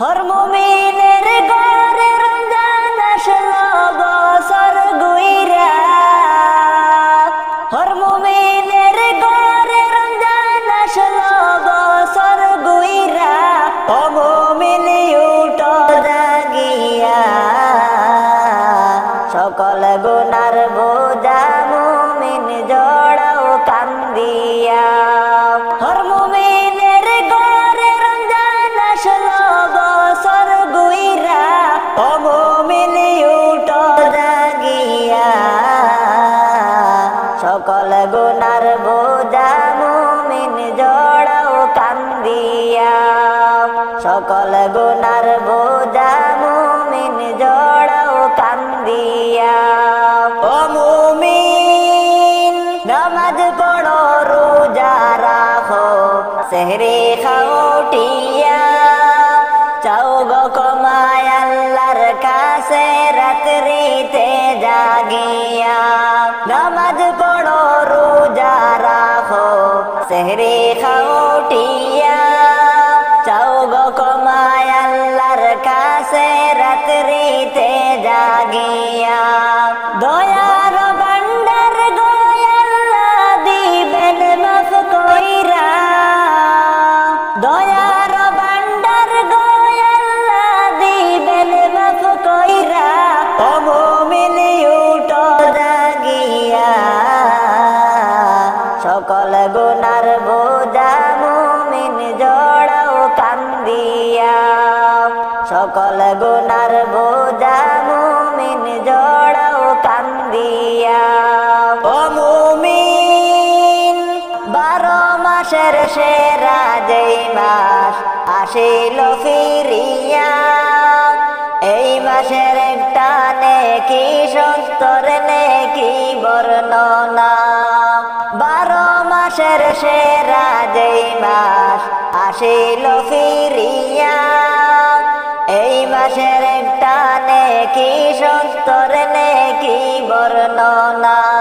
হর মুমিনের সকল গুনার বোঝা মুমিন জড়াও Yeah. আসিল ফিরিয়া, এই মাসের একটা নেকি, সত্তর নেকি বর্ণনা। বারো মাসের সেরা যেই মাস আসিল ফিরিয়া, এই মাসের একটা নেকি, সত্তর নেকি বর্ণনা।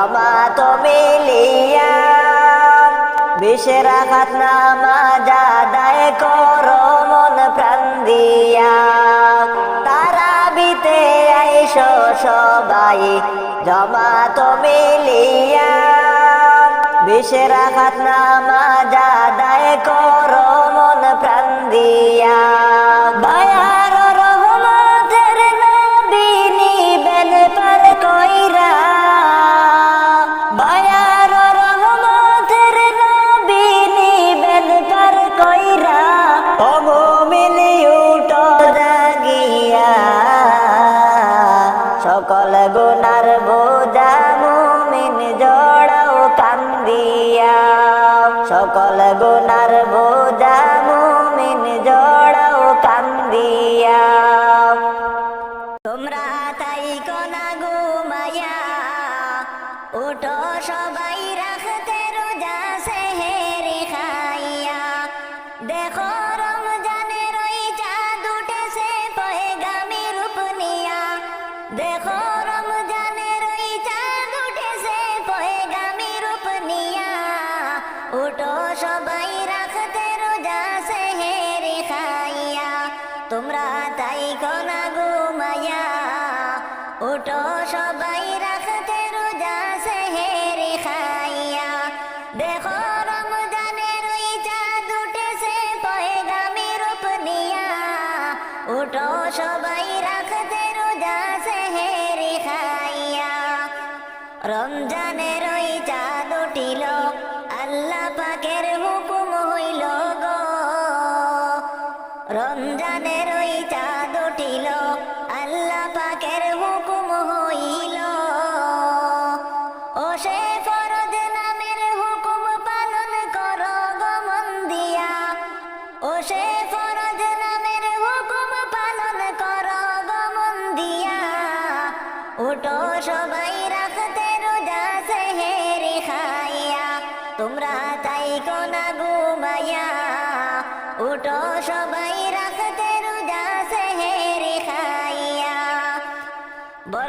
জমাত মিলিয়া বিশের হাত নামাজ আদায় করো মন প্রাণ দিয়া। তারা বিতে আইসো সবাই জমাত মিলিয়া বিশের হাত নামাজ আদায় করো মন প্রাণ দিয়া। মুমিন উঠো জাগিয়া, সকল গুনার বোঝা মুমিন জড়াও কান্দিয়া। সকল গুনার বোঝা মুমিন জড়াও কান্দিয়া। তোমরা তাই কোনা ঘুমায়া উঠো সবাই সবাই রাখতে রোজা সেহেরি খাইয়া, তোমরা তাই কনা ঘুমাইয়া উঠো সবাই রাখতে রোজা সেহেরি খাইয়া, দেখো রমজানের ওই চাঁদ উঠেছে পয়গামি রূপ দিয়া। উঠো সবাই রাখতে রোজা সেহেরি খাইয়া, রমজান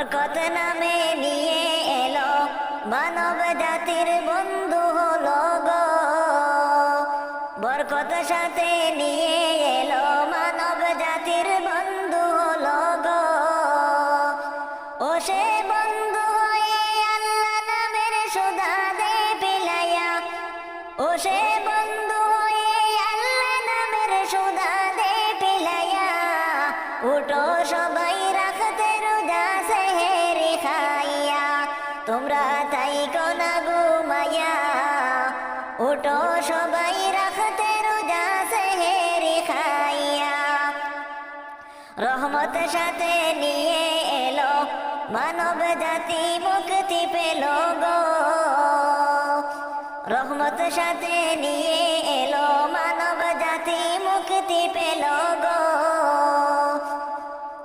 বরকত নামে নিয়ে এলো। মানব জাতির বন্ধু হলো গো। বরকত সাথে রহমত সাথে নিয়ে এলো, মানব জাতি মুক্তি পেল গো। রহমত সাথে নিয়ে এলো, মানব জাতি মুক্তি পেল গো।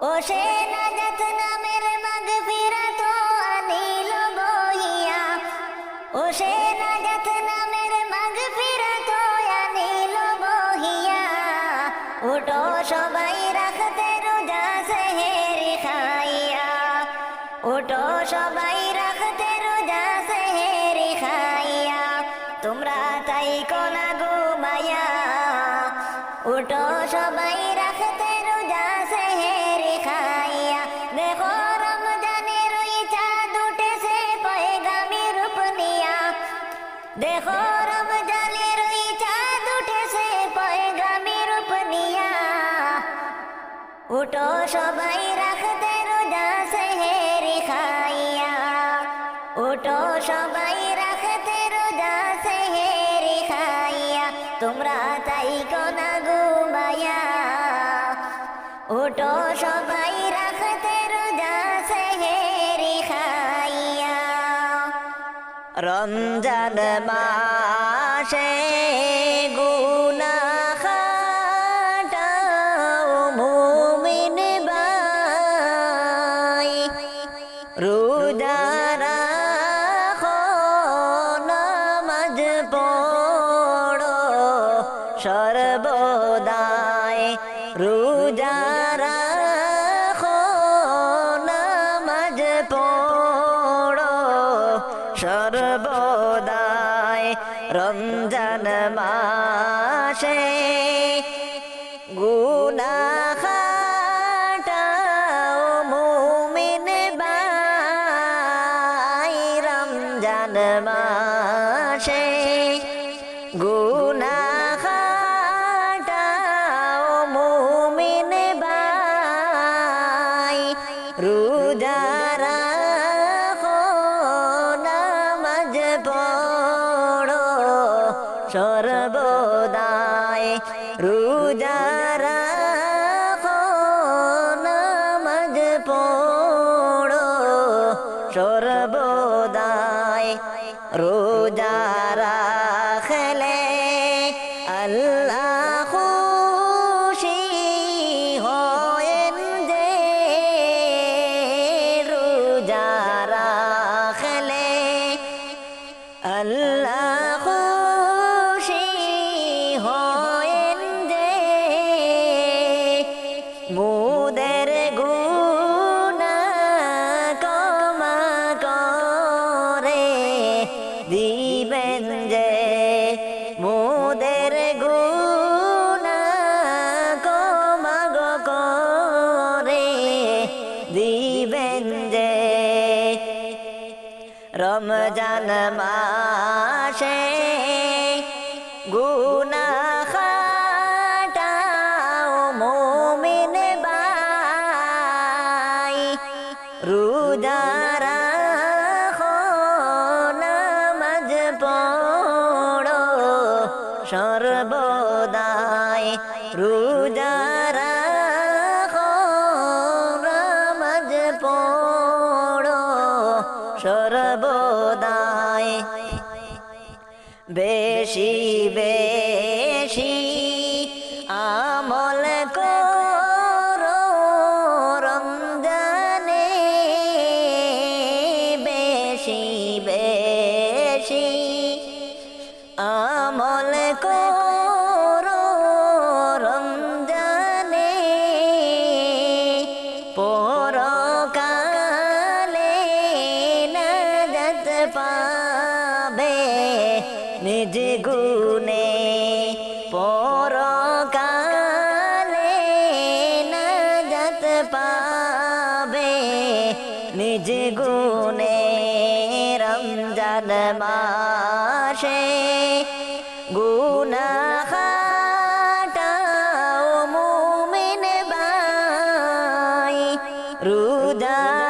ও সে নামের মাগ ফিরাত আনিল বহিয়া ও সে উঠো সবাই রাখতে রোজা সেহেরি খাইয়া। উঠো সবাই রাখতে রোজা সেহেরি খাইয়া, তোমরা তাই কোনা ঘুমাইয়া। উঠো সবাই রাখতে রোজা সেহেরি খাইয়া। রমজান মাসে সর্বদাই রমজান মাসে গুনা মুমিন বাই রমজান মাসে গুনা মুমিন বাই রোজা সর্বদাই রোজা দিবেন যে রমজান মাসে গুনা মোমিন বাই রোজা রাখো নামাজ পড়ো সর্বদাই রোজারা নিজ গুনে পরকালে নাজাত পাবে। নিজ গুনে রমজান মাসে গুনা খাটাও মুমিন বাই রোজারা